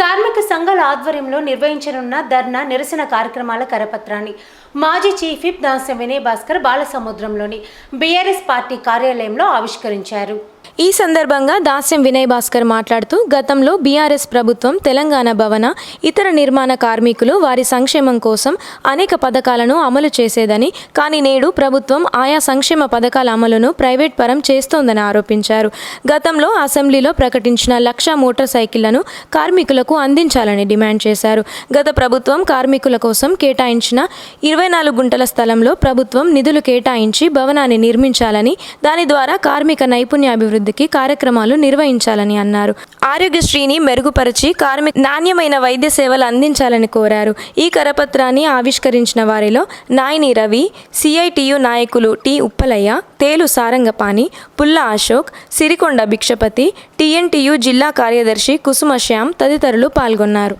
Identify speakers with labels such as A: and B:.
A: కార్మిక సంఘాల ఆధ్వర్యంలో నిర్వహించనున్న ధర్నా నిరసన కార్యక్రమాల కరపత్రాన్ని మాజీ చీఫ్ విప్ దాస్యం వినయ్ భాస్కర్ బాలసముద్రంలోని బీఆర్ఎస్ పార్టీ కార్యాలయంలో ఆవిష్కరించారు. ఈ సందర్భంగా దాస్యం వినయ్ భాస్కర్ మాట్లాడుతూ గతంలో బీఆర్ఎస్ ప్రభుత్వం తెలంగాణ భవన ఇతర నిర్మాణ కార్మికులు వారి సంక్షేమం కోసం అనేక పథకాలను అమలు చేసేదని కానీ నేడు ప్రభుత్వం ఆయా సంక్షేమ పథకాల అమలును ప్రైవేట్ పరం చేస్తోందని ఆరోపించారు. గతంలో అసెంబ్లీలో ప్రకటించిన లక్ష మోటార్ సైకిళ్ళను కార్మికులకు అందించాలని డిమాండ్ చేశారు. గత ప్రభుత్వం కార్మికుల కోసం కేటాయించిన ఇరవై నాలుగు గుంటల స్థలంలో ప్రభుత్వం నిధులు కేటాయించి భవనాన్ని నిర్మించాలని దాని ద్వారా కార్మిక అభివృద్ధికి కార్యక్రమాలు నిర్వహించాలని అన్నారు. ఆరోగ్యశ్రీని మెరుగుపరిచి కార్మిక నాణ్యమైన వైద్య సేవలు అందించాలని కోరారు. ఈ కరపత్రాన్ని ఆవిష్కరించిన వారిలో నాయని రవి సిఐటియు నాయకులు టి ఉప్పలయ్య తేలు సారంగపాణి పుల్ల అశోక్ సిరికొండ భిక్షపతి టిఎన్టీయు జిల్లా కార్యదర్శి కుసుమ శ్యామ్ తదితరులు పాల్గొన్నారు.